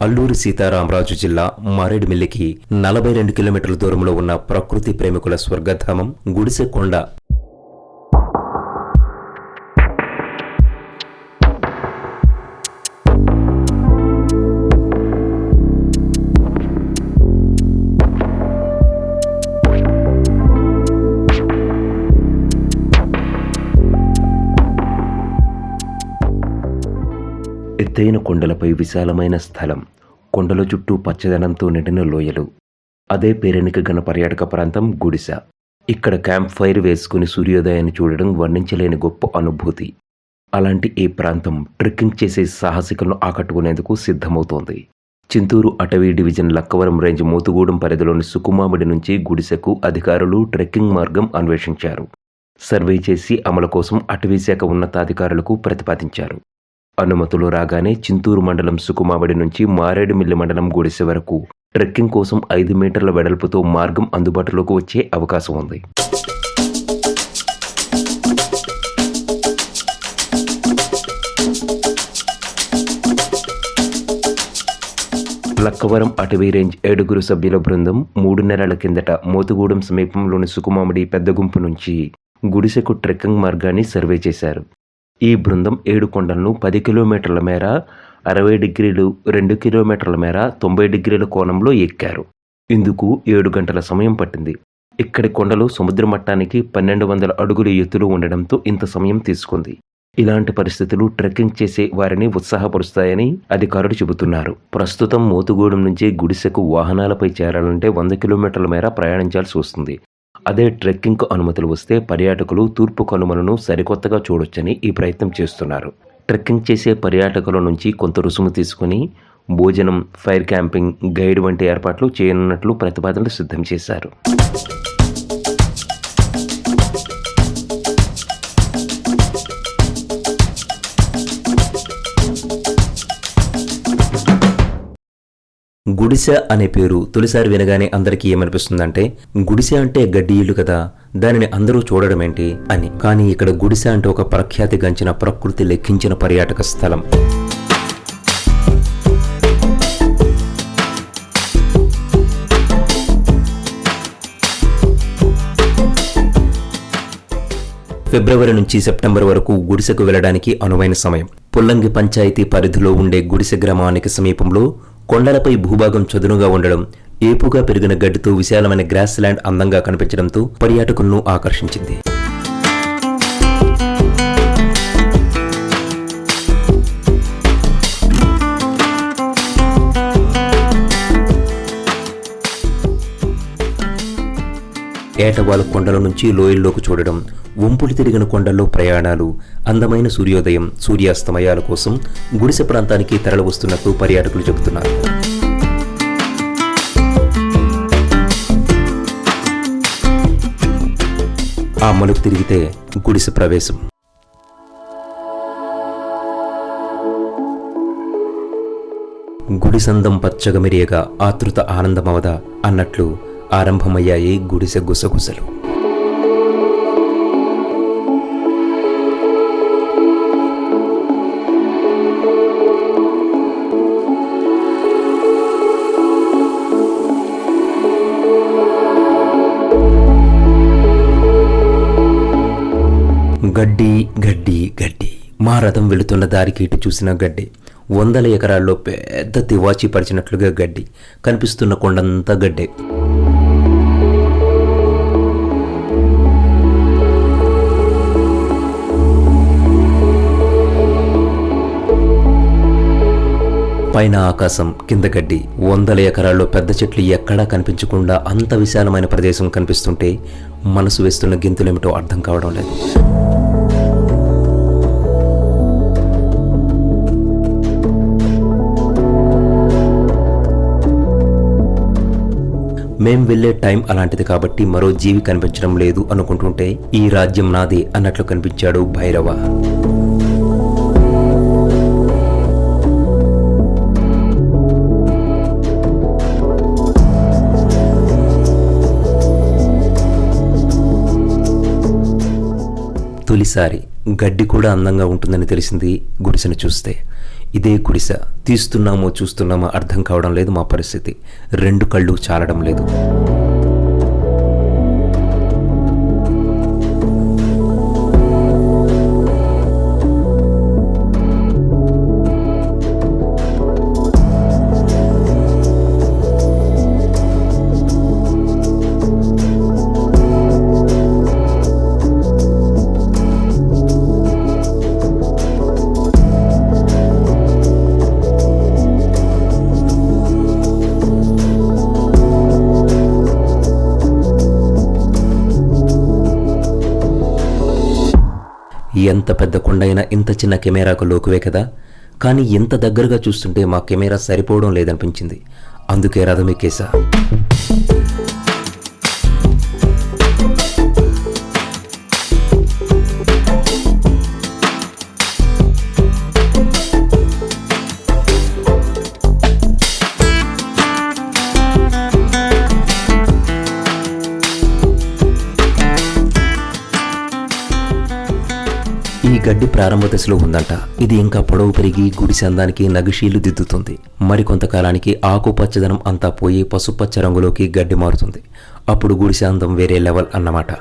అల్లూరి సీతారామరాజు జిల్లా మారేడుమిల్లికి నలభై రెండు కిలోమీటర్ల దూరంలో ఉన్న ప్రకృతి ప్రేమికుల స్వర్గధామం గుడిసెకొండ ఎత్తైన కొండలపై విశాలమైన స్థలం కొండల చుట్టూ పచ్చదనంతో నిండిన లోయలు. అదే పేరెనిక గణ పర్యాటక ప్రాంతం గుడిస. ఇక్కడ క్యాంప్ ఫైర్ వేసుకుని సూర్యోదయాన్ని చూడడం వర్ణించలేని గొప్ప అనుభూతి. అలాంటి ఈ ప్రాంతం ట్రెక్కింగ్ చేసే సాహసికులను ఆకట్టుకునేందుకు సిద్ధమవుతోంది. చింతూరు అటవీ డివిజన్ లక్కవరం రేంజ్ మోతుగూడెం పరిధిలోని సుకుమామిడి నుంచి గుడిసెకు అధికారులు ట్రెక్కింగ్ మార్గం అన్వేషించారు. సర్వే చేసి అమలు కోసం అటవీ శాఖ ఉన్నతాధికారులకు ప్రతిపాదించారు. అనుమతులు రాగానే చింతూరు మండలం సుకుమావడి నుంచి మారేడుమిల్లి మండలం గుడిసె వరకు ట్రెక్కింగ్ కోసం ఐదు మీటర్ల వెడల్పుతో మార్గం అందుబాటులోకి వచ్చే అవకాశం ఉంది. లక్కవరం అటవీ రేంజ్ ఏడుగురు సభ్యుల బృందం మూడు నెలల కిందట మోతుగూడెం సమీపంలోని సుకుమామిడి పెద్ద గుంపు నుంచి గుడిసెకు ట్రెక్కింగ్ మార్గాన్ని సర్వే చేశారు. ఈ బృందం ఏడు కొండలను పది కిలోమీటర్ల మేర అరవై డిగ్రీలు రెండు కిలోమీటర్ల మేర తొంభై డిగ్రీల కోణంలో ఎక్కారు. ఇందుకు ఏడు గంటల సమయం పట్టింది. ఇక్కడి కొండలు సముద్ర మట్టానికి పన్నెండు వందల అడుగుల ఎత్తులో ఉండడంతో ఇంత సమయం తీసుకుంది. ఇలాంటి పరిస్థితులు ట్రెక్కింగ్ చేసే వారిని ఉత్సాహపరుస్తాయని అధికారులు చెబుతున్నారు. ప్రస్తుతం మోతుగూడెం నుంచి గుడిసెకు వాహనాలపై చేరాలంటే వంద కిలోమీటర్ల మేర ప్రయాణించాల్సి వస్తుంది. అదే ట్రెక్కింగ్కు అనుమతులు వస్తే పర్యాటకులు తూర్పు కనుమలను సరికొత్తగా చూడొచ్చని ఈ ప్రయత్నం చేస్తున్నారు. ట్రెక్కింగ్ చేసే పర్యాటకుల నుంచి కొంత రుసుము తీసుకుని భోజనం ఫైర్ క్యాంపింగ్ గైడ్ వంటి ఏర్పాట్లు చేయనున్నట్లు ప్రతిపాదనలు సిద్ధం చేశారు. గుడిసె అనే పేరు తొలిసారి వినగానే అందరికీ ఏమనిపిస్తుందంటే గుడిసె అంటే గడ్డి ఇల్లు కదా దానిని అందరూ చూడడమేంటి అని. కానీ ఇక్కడ గుడిసె అంటే ఒక ప్రఖ్యాతి గంచిన ప్రకృతి లెక్కించిన పర్యాటక స్థలం. ఫిబ్రవరి నుంచి సెప్టెంబర్ వరకు గుడిసెకు వెళ్ళడానికి అనువైన సమయం. పుల్లంగి పంచాయతీ పరిధిలో ఉండే గుడిసె గ్రామానికి సమీపంలో కొండలపై భూభాగం చదునుగా ఉండడం ఏపుగా పెరిగిన గడ్డితో విశాలమైన గ్రాస్ ల్యాండ్ అందంగా కనిపించడంతో పర్యాటకులను ఆకర్షించింది. ఏటవాలు కొండల నుంచి లోయల్లోకి చూడడం వంపులు తిరిగిన కొండల్లో ప్రయాణాలు అందమైన సూర్యోదయం సూర్యాస్తమయాల కోసం గుడిసె ప్రాంతానికి తరలివస్తున్నట్టు పర్యాటకులు చెబుతున్నారు. ఆ మలుపు తిరిగితే గుడిసె ప్రవేశం. గుడిసందం పచ్చగా మెరియగా ఆతృత ఆనందమవదా అన్నట్లు ఆరంభమయ్యాయి గుడిసె గుసగుసలు. గడ్డి గడ్డి గడ్డి. మా రథం వెళుతున్న దారికి ఇటు చూసిన గడ్డి. వందల ఎకరాల్లో పెద్ద తివాచి పరిచినట్లుగా గడ్డి. కనిపిస్తున్న కొండంతా గడ్డే. పైన ఆకాశం కింద గడ్డి. వందల ఎకరాల్లో పెద్ద చెట్లు ఎక్కడా కనిపించకుండా అంత విశాలమైన ప్రదేశం కనిపిస్తుంటే మనసు వేస్తున్న గింతులేమిటో అర్థం కావడం లేదు. మేం వెళ్ళే టైం అలాంటిది కాబట్టి మరో జీవి కనిపించడం లేదు అనుకుంటుంటే ఈ రాజ్యం నాది అన్నట్లు కనిపించాడు భైరవ. తొలిసారి గడ్డి కూడా అందంగా ఉంటుందని తెలిసింది గుడిసెను చూస్తే. ఇదే గుడిసె తీస్తున్నామో చూస్తున్నామో అర్థం కావడం లేదు మా పరిస్థితి. రెండు కళ్ళు చాలడం లేదు. ఎంత పెద్ద కొండ ఇంత చిన్న కెమెరాకు లోకువే కదా? కానీ ఇంత దగ్గరగా చూస్తుంటే మా కెమెరా సరిపోవడం లేదనిపించింది. అందుకే రథం గడ్డి ప్రారంభ దశలో ఉందంట. ఇది ఇంకా పొడవు పెరిగి గుడిసె అందానికి నగిషీలు దిద్దుతుంది. మరికొంతకాలానికి ఆకుపచ్చదనం అంతా పోయి పసుపచ్చ రంగులోకి గడ్డి మారుతుంది. అప్పుడు గుడిసె అందం వేరే లెవెల్ అన్నమాట.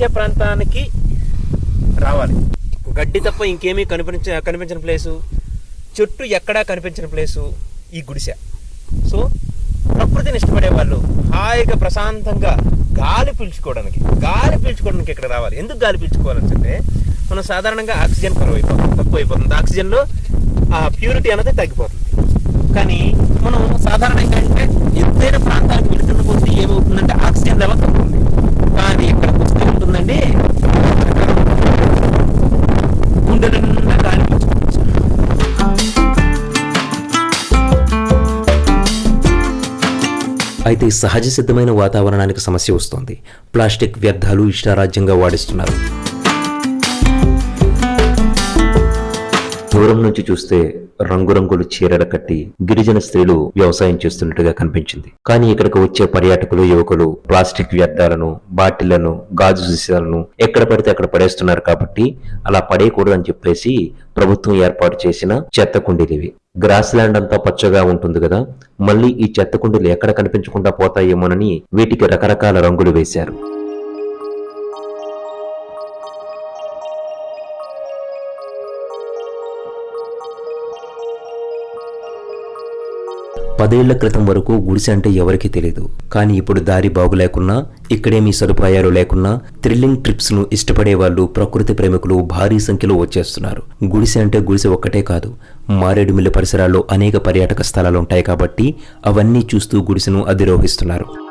ఆసియా ప్రాంతానికి రావాలి. గడ్డి తప్ప ఇంకేమీ కనిపించ కనిపించిన ప్లేసు చెట్టు ఎక్కడా కనిపించిన ప్లేసు ఈ గుడిసె. సో ప్రకృతిని ఇష్టపడే వాళ్ళు హాయిగా ప్రశాంతంగా గాలి పీల్చుకోవడానికి గాలి పీల్చుకోవడానికి ఇక్కడ రావాలి. ఎందుకు గాలి పీల్చుకోవాలంటే మనం సాధారణంగా ఆక్సిజన్ కరువు అయిపోతుంది తక్కువ అయిపోతుంది ఆక్సిజన్లో ఆ ప్యూరిటీ అనేది తగ్గిపోతుంది. కానీ మనం సాధారణంగా అంటే ఎత్తైన ప్రాంతానికి వెళితే అయితే సహజ సిద్ధమైన వాతావరణానికి సమస్య వస్తోంది. ప్లాస్టిక్ వ్యర్థాలు ఇష్టారాజ్యంగా వాడిస్తున్నారు. దూరం నుంచి చూస్తే రంగురంగులు చీరలు కట్టి గిరిజన స్త్రీలు వ్యవసాయం చేస్తున్నట్టుగా కనిపించింది. కానీ ఇక్కడికి వచ్చే పర్యాటకులు యువకులు ప్లాస్టిక్ వ్యర్థాలను బాటిళ్ళను గాజు సీసాలను ఎక్కడ పడితే అక్కడ పడేస్తున్నారు కాబట్టి అలా పడేయకూడదు అని చెప్పేసి ప్రభుత్వం ఏర్పాటు చేసిన చెత్త కుండీలు ఇవి. గ్రాస్ ల్యాండ్ అంతా పచ్చగా ఉంటుంది కదా మళ్ళీ ఈ చెత్త కుండీలు ఎక్కడ కనిపించకుండా పోతాయేమోనని వీటికి రకరకాల రంగులు వేశారు. పదేళ్ళ క్రితం వరకు గుడిసె అంటే ఎవరికీ తెలియదు కానీ ఇప్పుడు దారి బాగులేకున్నా ఇక్కడేమీ సదుపాయాలు లేకున్నా థ్రిల్లింగ్ ట్రిప్స్ను ఇష్టపడే వాళ్ళు ప్రకృతి ప్రేమికులు భారీ సంఖ్యలో వచ్చేస్తున్నారు. గుడిసె అంటే గుడిసె ఒక్కటే కాదు. మారేడుమిల్లి పరిసరాల్లో అనేక పర్యాటక స్థలాలు ఉంటాయి కాబట్టి అవన్నీ చూస్తూ గుడిసెను అధిరోహిస్తున్నారు.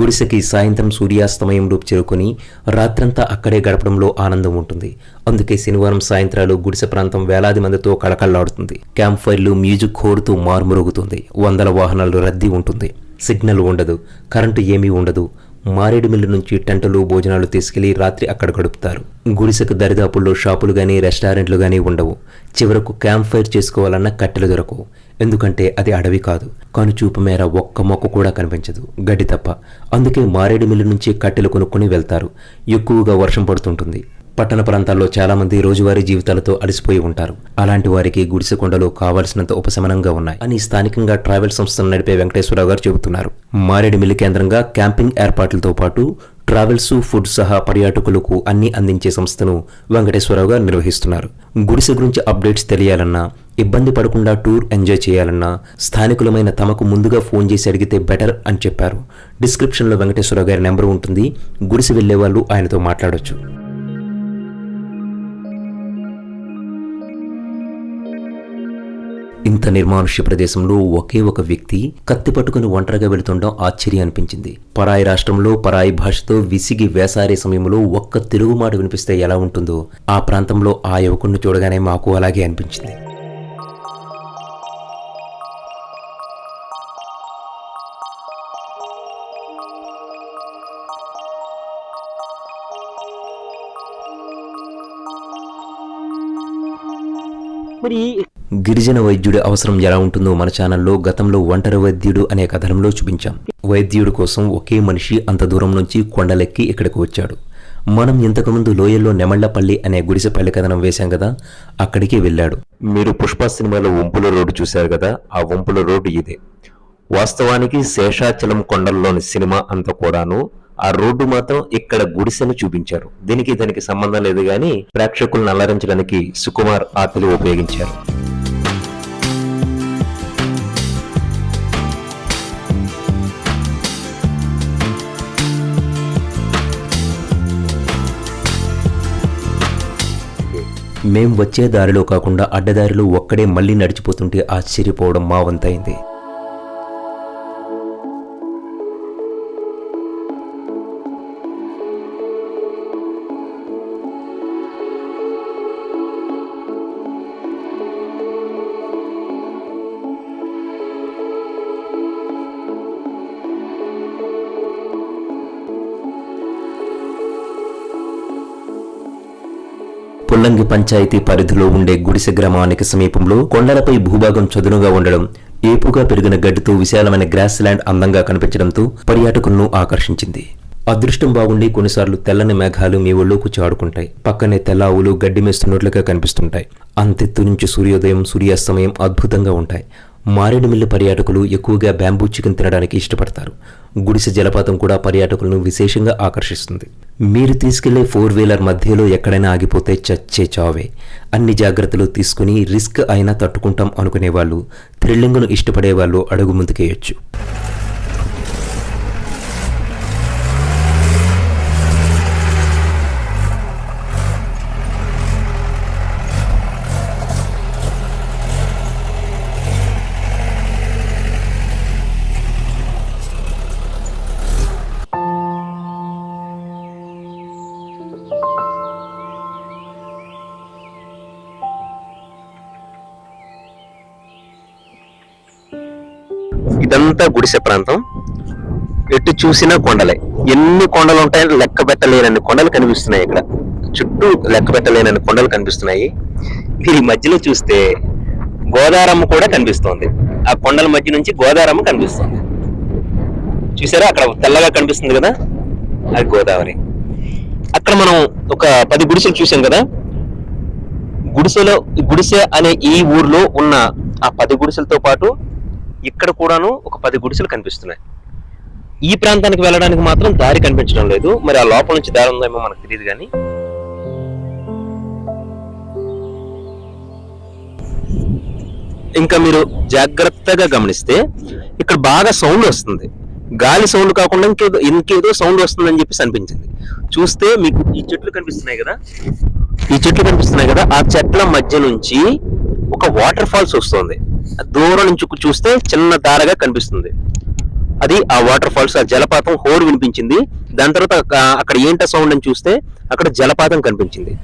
గుడిసెకి సాయంత్రం సూర్యాస్తమయం రూపు చేరుకొని రాత్రంతా అక్కడే గడపడంలో ఆనందం ఉంటుంది. అందుకే శనివారం సాయంత్రాలు గుడిసె ప్రాంతం వేలాది మందితో కళకళలాడుతుంది. క్యాంప్ ఫైర్లు మ్యూజిక్ కోరుతూ మారుమరుగుతుంది. వందల వాహనాలు రద్దీ ఉంటుంది. సిగ్నల్ ఉండదు. కరెంటు ఏమీ ఉండదు. మారేడుమిల్లి నుంచి టెంటలు భోజనాలు తీసుకెళ్ళి రాత్రి అక్కడ గడుపుతారు. గుడిసెకు దరిదాపుల్లో షాపులు గానీ రెస్టారెంట్లు గానీ ఉండవు. చివరకు క్యాంప్ ఫైర్ చేసుకోవాలన్న కట్టెలు దొరకవు. ఎందుకంటే అది అడవి కాదు. కనుచూపు మేర ఒక్క మొక్క కూడా కనిపించదు. గడ్డి తప్ప. అందుకే మారేడుమిల్లి నుంచి కట్టెలు కొనుక్కొని వెళ్తారు. ఎక్కువగా వర్షం పడుతుంటుంది. పట్టణ ప్రాంతాల్లో చాలామంది రోజువారీ జీవితాలతో అలసిపోయి ఉంటారు. అలాంటి వారికి గుడిసె కొండలు కావాల్సినంత ఉపశమనంగా ఉన్నాయి. అని స్థానికంగా ట్రావెల్ సంస్థను నడిపే వెంకటేశ్వరరావు గారు చెబుతున్నారు. మారేడుమిల్లి కేంద్రంగా క్యాంపింగ్ ఏర్పాట్లతో పాటు ట్రావెల్స్ ఫుడ్ సహా పర్యాటకులకు అన్ని అందించే సంస్థను వెంకటేశ్వరరావు గారు నిర్వహిస్తున్నారు. గుడిసె గురించి అప్డేట్స్ తెలియాలన్నా ఇబ్బంది పడకుండా టూర్ ఎంజాయ్ చేయాలన్నా స్థానికులమైన తమకు ముందుగా ఫోన్ చేసి అడిగితే బెటర్ అని చెప్పారు. డిస్క్రిప్షన్లో వెంకటేశ్వరరావు గారి నెంబర్ ఉంటుంది. గుడిసె వెళ్ళే వాళ్ళు ఆయనతో మాట్లాడొచ్చు. ఇంత నిర్మానుష్య ప్రదేశంలో ఒకే ఒక వ్యక్తి కత్తి పట్టుకుని ఒంటరిగా వెళుతుండడం ఆశ్చర్యం అనిపించింది. పరాయి రాష్ట్రంలో పరాయి భాషతో విసిగి వేసారే సమయంలో ఒక్క తెలుగు మాట వినిపిస్తే ఎలా ఉంటుందో ఆ ప్రాంతంలో ఆ యువకుడిని చూడగానే మాకు అలాగే అనిపించింది. మరి గిరిజన వైద్యుడి అవసరం ఎలా ఉంటుందో మన ఛానల్లో గతంలో ఒంటరి వైద్యుడు అనే కథనంలో చూపించాం. వైద్యుడి కోసం ఒకే మనిషి అంత దూరం నుంచి కొండలెక్కి ఇక్కడికి వచ్చాడు. మనం ఇంతకుముందు లోయల్లో నెమళ్ళపల్లి అనే గుడిసెపల్లి కథనం వేశాం కదా అక్కడికి వెళ్ళాడు. మీరు పుష్ప సినిమాలో వంపుల రోడ్డు చూశారు కదా ఆ వంపుల రోడ్డు ఇదే. వాస్తవానికి శేషాచలం కొండల్లోని సినిమా అంతా కూడాను ఆ రోడ్డు మాత్రం ఇక్కడ గుడిసెను చూపించారు. దీనికి దానికి సంబంధం లేదు కానీ ప్రేక్షకులను అలరించడానికి సుకుమార్ ఆ తెలుగు ఉపయోగించారు. మేం వచ్చే దారిలో కాకుండా అడ్డదారిలో ఒక్కడే మళ్ళీ నడిచిపోతుంటే ఆశ్చర్యపోవడం మా వంతైంది. ముల్లంగి పంచాయతీ పరిధిలో ఉండే గుడిసె గ్రామానికి సమీపంలో కొండలపై భూభాగం చదునుగా ఉండడం ఏపుగా పెరిగిన గడ్డితో విశాలమైన గ్రాస్ ల్యాండ్ అందంగా కనిపించడంతో పర్యాటకులను ఆకర్షించింది. అదృష్టం బాగుండి కొన్నిసార్లు తెల్లని మేఘాలు మీ ఒళ్ళోకి చాడుకుంటాయి పక్కనే తెల్ల ఆవులు గడ్డి మేస్తున్నట్లుగా కనిపిస్తుంటాయి. అంతెత్తు నుంచి సూర్యోదయం సూర్యాస్తమయం అద్భుతంగా ఉంటాయి. మారేడుమిల్లి పర్యాటకులు ఎక్కువగా బ్యాంబూ చికెన్ తినడానికి ఇష్టపడతారు. గుడిసె జలపాతం కూడా పర్యాటకులను విశేషంగా ఆకర్షిస్తుంది. మీరు తీసుకెళ్ళే ఫోర్ వీలర్ మధ్యలో ఎక్కడైనా ఆగిపోతే చచ్చే చావే. అన్ని జాగ్రత్తలు తీసుకుని రిస్క్ అయినా తట్టుకుంటాం అనుకునే వాళ్ళు థ్రిల్లింగ్ను ఇష్టపడే వాళ్ళు అడుగు ముందుకేయొచ్చు. ఇదంతా గుడిసె ప్రాంతం. ఎటు చూసినా కొండలే. ఎన్ని కొండలు ఉంటాయని లెక్క పెట్టలేనన్ని కొండలు కనిపిస్తున్నాయి ఇక్కడ. చుట్టూ లెక్క పెట్టలేనన్ని కొండలు కనిపిస్తున్నాయి. ఈ మధ్యలో చూస్తే గోదారమ్మ కూడా కనిపిస్తోంది. ఆ కొండల మధ్య నుంచి గోదారమ్మ కనిపిస్తుంది. చూసారా? అక్కడ తెల్లగా కనిపిస్తుంది కదా? అది గోదావరి. అక్కడ మనం ఒక పది గుడిసెలు చూసాం కదా? గుడిసెలో గుడిసె అనే ఈ ఊర్లో ఉన్న ఆ పది గుడిసెలతో పాటు ఇక్కడ కూడాను ఒక పది గుడిసెలు కనిపిస్తున్నాయి. ఈ ప్రాంతానికి వెళ్ళడానికి మాత్రం దారి కనిపించడం లేదు. మరి ఆ లోపల నుంచి దారి ఉందేమో మనకు తెలియదు కానీ. ఇంకా మీరు జాగ్రత్తగా గమనిస్తే ఇక్కడ బాగా సౌండ్ వస్తుంది. గాలి సౌండ్ కాకుండా ఇంకేదో ఇంకేదో సౌండ్ వస్తుందని చెప్పేసి అనిపించింది. చూస్తే మీకు ఈ చెట్లు కనిపిస్తున్నాయి కదా? ఈ చెట్లు కనిపిస్తున్నాయి కదా? ఆ చెట్ల మధ్య నుంచి ఒక వాటర్ ఫాల్స్ వస్తుంది. దూరం నుంచి చూస్తే చిన్న దారగా కనిపిస్తుంది. అది ఆ వాటర్ ఫాల్స్ ఆ జలపాతం హోరు వినిపించింది. దాని తర్వాత అక్కడ ఏంట సౌండ్ అని చూస్తే అక్కడ జలపాతం కనిపించింది.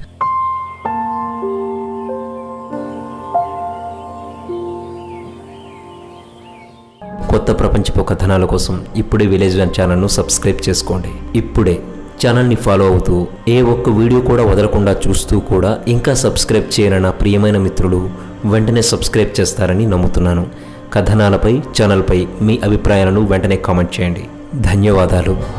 కొత్త ప్రపంచపు కథనాల కోసం ఇప్పుడే విలేజ్ వన్ ఛానల్ను సబ్స్క్రైబ్ చేసుకోండి. ఇప్పుడే. ఛానల్ని ఫాలో అవుతూ ఏ ఒక్క వీడియో కూడా వదలకుండా చూస్తూ కూడా ఇంకా సబ్స్క్రైబ్ చేయని నా ప్రియమైన మిత్రులు వెంటనే సబ్స్క్రైబ్ చేస్తారని నమ్ముతున్నాను. కథనాలపై ఛానల్పై మీ అభిప్రాయాలను వెంటనే కామెంట్ చేయండి. ధన్యవాదాలు.